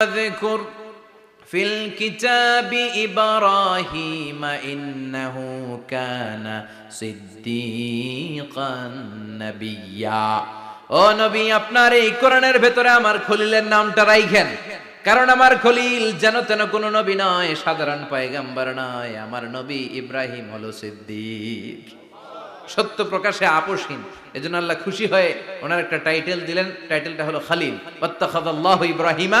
واذكر في الكتاب إبراهيم إنه كان صديقا نبيا ও নবী আপনার এই কোরআনের ভেতরে আমার খলিলের নামটা রাইখেন কারণ আমার খলিল যেন তেন কোনো নবী নয় সাধারণ পয়গাম্বার নয় আমার নবী ইব্রাহিম হলো সিদ্দিক সত্য প্রকাশে আপোষহীন এজন্য আল্লাহ খুশি হয়ে ওনার একটা টাইটেল দিলেন টাইটেলটা হলো খালিল ওয়াত্তাখাদাল্লাহু ইব্রাহিমা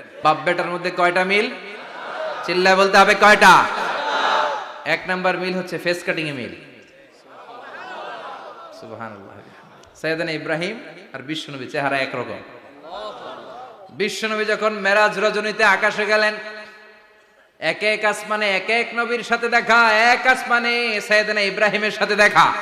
বাপ বেটার মধ্যে কয়টা মিল? চিল্লায় বলতে হবে কয়টা? এক নাম্বার মিল হচ্ছে ফেস কাটিং এ মিল। সুবহানাল্লাহ। ইব্রাহিম আর বিশ্বনবী চেহারা একরকম। বিশ্বনবী যখন মেরাজ রজনীতে আকাশে গেলেন, এক এক আসমানে এক এক নবীর সাথে দেখা, এক আসমানে সৈয়দানা ইব্রাহিমের সাথে দেখা।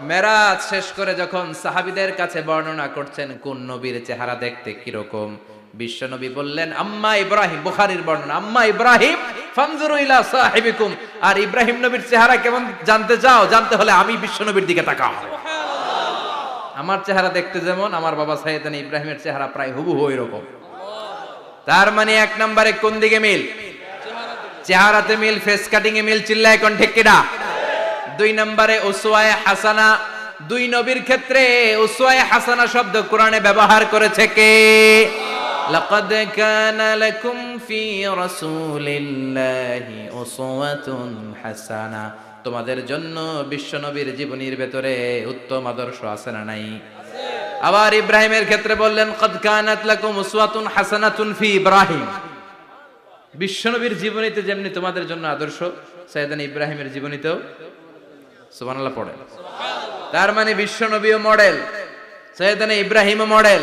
মেরাজ শেষ করে যখন সাহাবিদের কাছে বর্ণনা করছেন, কোন নবীর চেহারা দেখতে কীরকম? বিশ্বনবী বললেন আম্মা ইব্রাহিম বুখারীর বর্ণনা আম্মা ইব্রাহিম ফানজুরু ইলা সাহিবিকুম। আর ইব্রাহিম নবীর চেহারা কেমন জানতে চাও? জানতে হলে আমি বিশ্বনবীর দিকে তাকাও। আমার চেহারা দেখতে যেমন আমার বাবা সাইয়েদান ইব্রাহিমের চেহারা প্রায় হুবহু এরকম তার মানে এক নম্বরে কোন দিকে মিল? চেহারাতে মিল ফেস কাটিং এ মিল চিল্লায় কোন ঠিক কিনা দুই নম্বরে উসওয়ায়ে হাসানা দুই নবীর ক্ষেত্রে উসওয়ায়ে হাসানা শব্দ কোরআনে ব্যবহার করেছে কে? লাকাদ কানা লাকুম ফি রাসূলিল্লাহি উসওয়াতুন হাসানা তোমাদের জন্য বিশ্বনবীর জীবনীর ভেতরে উত্তম আদর্শ আছে না নাই? আবার ইব্রাহিমের ক্ষেত্রে বললেন, কদ কানাত লাকুম উসওয়াতুন হাসানাতুন ফি ইব্রাহিম। বিশ্বনবীর জীবনীতে যেমনি তোমাদের জন্য আদর্শ, সাইয়েদান ইব্রাহিমের জীবনীতেও সুবহানাল্লাহ পড়ে তার মানে বিশ্বনবীও মডেল সৈয়দানা ইব্রাহিম মডেল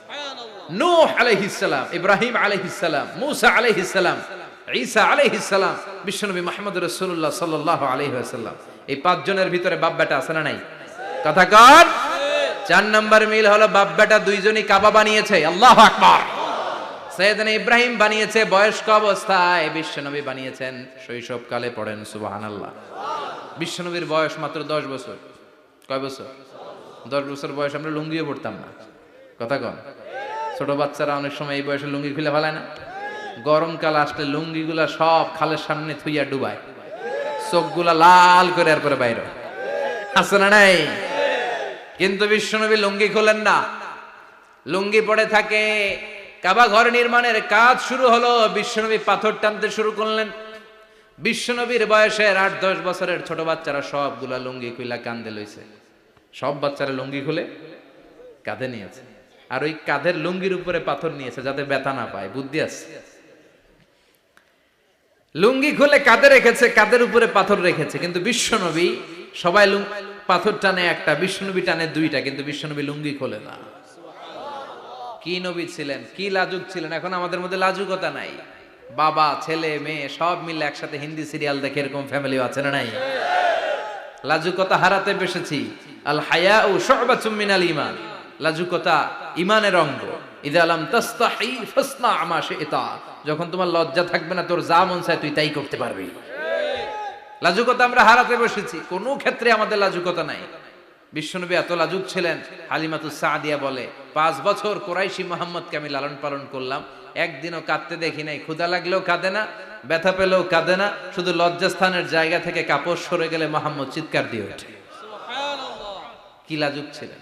নূহ আলাইহিস সালাম, ইব্রাহিম আলাইহিস সালাম, মুসা আলাইহিস সালাম, ঈসা আলাইহিস সালাম, বিশ্বনবী মুহাম্মদ রাসূলুল্লাহ সাল্লাল্লাহু আলাইহি ওয়াসাল্লাম। এই পাঁচজনের ভিতরে বাপ বেটা আছে না নাই? কথা কর চার নাম্বার মিল হলো বাপ বেটা দুইজনই কাবা বানিয়েছে, আল্লাহু আকবার। ইব্রাহিম বানিয়েছে, বয়স্ক অবস্থায় বিশ্বনবী বানিয়েছেন, শৈশবকালে পড়েন, সুবহানাল্লাহ। বিশ্বনবীর বয়স মাত্র দশ বছর। কয় বছর? দশ বছর বয়স, আমরা লুঙ্গিও পড়তাম না। কথা কন। ছোট বাচ্চারা অনেক সময় এই বয়সে লুঙ্গি খুলে ফেলায় না। গরমকাল আসলে লুঙ্গিগুলা সব খালের সামনে থুইয়া ডুবায়। চোখগুলা লাল করে আর এরপরে বাইরে আছে না নাই? কিন্তু বিশ্বনবী লুঙ্গি খোলেন না। লুঙ্গি পড়ে থাকে, কাবা ঘর নির্মাণের কাজ শুরু হলো, বিশ্বনবী পাথর টানতে শুরু করলেন। বিশ্বনবীর বয়সের আট দশ বছরের ছোট বাচ্চারা সবগুলা লুঙ্গি খুইলা কান্দে লইছে। সব বাচ্চারা লুঙ্গি খুলে কাঁধে নিয়েছে। আর ওই কাঁধের লুঙ্গির উপরে পাথর নিয়েছে যাতে ব্যথা না পায়। বুদ্ধি আছে? লুঙ্গি খুলে কাঁধে রেখেছে, কাঁধের উপরে পাথর রেখেছে। কিন্তু বিশ্বনবী সবাই পাথর টানে একটা, বিশ্বনবী টানে দুইটা, কিন্তু বিশ্বনবী লুঙ্গি খোলে না। কি নবী ছিলেন, কি লাজুক ছিলেন? এখন আমাদের মধ্যে লাজুকতা নাই। বাবা, ছেলে, মেয়ে, সব মিলে একসাথে হিন্দি সিরিয়াল দেখে এরকম ফ্যামিলি আছে না নাই? লাজুকতা হারাতে বসেছি। আল হায়া ও শোবাচুম মিনাল ইমান লাজুকতা ইমানের অঙ্গ। ইদা আলাম তাস্তাহি ফাসনা আমা শিতা। যখন তোমার লজ্জা থাকবে না তোর যা মন চায় তুই তাই করতে পারবি। লাজুকতা আমরা হারাতে বসেছি কোনো ক্ষেত্রে আমাদের লাজুকতা নাই। বিশ্বনবী এত লাজুক ছিলেন হালিমাতু সাদিয়া বলে পাঁচ বছর কোরাইশি মোহাম্মদকে আমি লালন পালন করলাম। একদিনও কাঁদতে দেখি নাই ক্ষুদা লাগলেও কাঁদে না ব্যথা পেলেও কাঁদে না শুধু লজ্জাস্থানের জায়গা থেকে কাপড় সরে গেলে মোহাম্মদ চিৎকার দিয়ে ওঠে। কি লাজুক ছিলেন?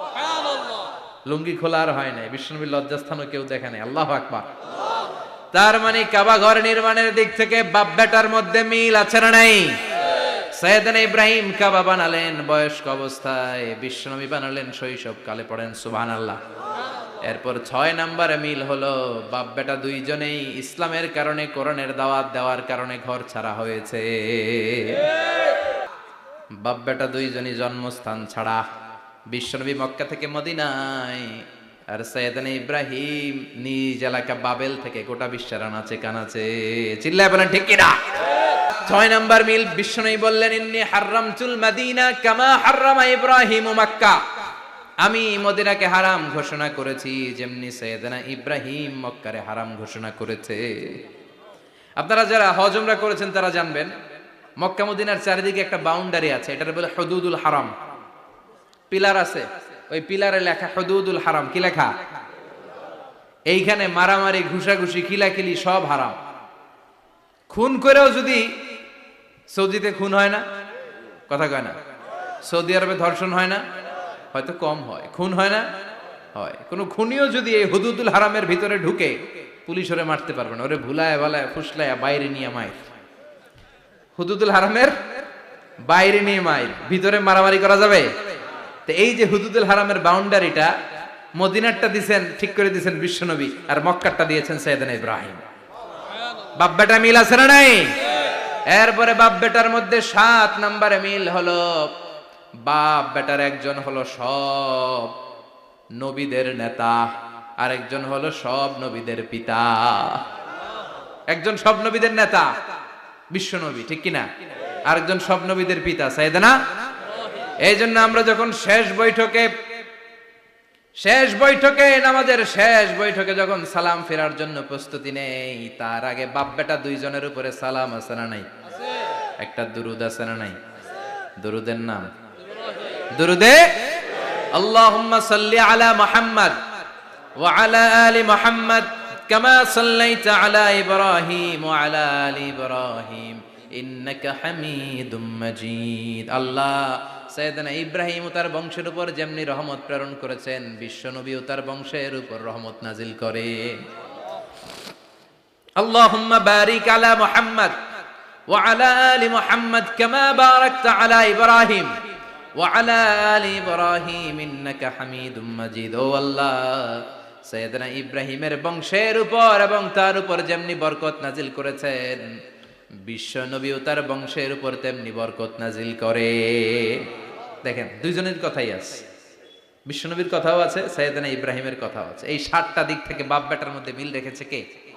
লুঙ্গি খোলা আর হয় নাই। বিশ্বনবীর লজ্জাস্থানও কেউ দেখে নাই। আল্লাহ আকবার। তার মানে কাবা ঘর নির্মাণের দিক থেকে বাপ বেটার মধ্যে মিল আছে না নাই? ইব্রাহিম কাবা বানালেন বয়স্ক অবস্থায়। বিশ্বনবী বানালেন শৈশব কালে পড়েন, সুবহানাল্লাহ। এরপর ছয় নাম্বারে মিল হলো, বাপ বেটা দুইজনেই ইসলামের কারণে কোরআনের দাওয়াত দেওয়ার কারণে ঘর ছাড়া হয়েছে। বাপ বেটা দুইজনই জন্মস্থান ছাড়া। বিশ্বনবী মক্কা থেকে মদিনায়। আর সৈয়দান ইব্রাহিম নিজ এলাকা বাবেল থেকে গোটা বিশ্বের আনাচে কানাচে চিল্লায় বলেন, ঠিক কিনা? ছয় নাম্বার মিল বিশ্বনবী বললেন, ইন্নি হারামতুল মাদিনা কামা হারামা ইব্রাহিম মক্কা। আমি মদিনাকে হারাম ঘোষণা করেছি, যেমনি সৈয়দানা ইব্রাহিম মক্কারে হারাম ঘোষণা করেছে। আপনারা যারা হজমরা করেছেন, তারা জানবেন, মক্কা মদিনার চারিদিকে একটা বাউন্ডারি আছে, এটার বলে হদুদুল হারাম। পিলার আছে, ওই পিলারে লেখা হদুদুল হারাম, কি লেখা? এইখানে মারামারি, ঘুষাঘুষি কিলাকিলি সব হারাম। খুন করেও যদি সৌদিতে খুন হয় না, কথা কয় না। সৌদি আরবে ধর্ষণ হয় না, হয়তো কম হয়। খুন হয় না, হয়। কোনো খুনিও যদি এই হুদুদুল হারামের ভিতরে ঢুকে, পুলিশ ওরে মারতে পারবে না। ওরে ভুলায় ভালায় ফুসলায়, বাইরে নিয়ে মায়ের। হুদুদুল হারামের বাইরে নিয়ে মায়ের। ভিতরে মারামারি করা যাবে? তো এই যে হুদুদুল হারামের বাউন্ডারিটা, মদিনারটা দিছেন, ঠিক করে দিছেন বিশ্বনবী, আর মক্কারটা দিয়েছেন সৈয়দান ইব্রাহিম। বাপ বেটা মিল আছে না নাই? এরপরে বাপ বেটার মধ্যে সাত নম্বরে মিল হলো বাপ বেটার একজন হলো সব নবীদের নেতা, আরেকজন হলো সব নবীদের পিতা। একজন সব নবীদের নেতা বিশ্ব নবী ঠিক কিনা? আরেকজন সব নবীদের পিতা সাইদানা এই জন্য আমরা যখন শেষ বৈঠকে শেষ বৈঠকে, নামাজের শেষ বৈঠকে যখন সালাম ফেরার জন্য প্রস্তুতি নেই, তার আগে বাপ বেটা দুইজনের উপরে সালাম আছে না নাই? একটা দুরুদ আছে না নাই? দুরুদের নাম? দুরুদে? আল্লাহ সৈয়দনা ইব্রাহিম তার বংশের উপর যেমনি রহমত প্রেরণ করেছেন, বিশ্বনবী ও তার বংশের উপর রহমত নাজিল করে। ইব্রাহিমের বংশের উপর এবং তার উপর যেমনি বরকত নাজিল করেছেন বিশ্ব নবীও তার বংশের উপর তেমনি বরকত নাজিল করে। দেখেন, দুইজনের কথাই আছে। বিশ্বনবীর কথাও আছে, সৈয়দনা ইব্রাহিমের কথাও আছে। এই সাতটা দিক থেকে বাপ বেটার মধ্যে মিল রেখেছে কে?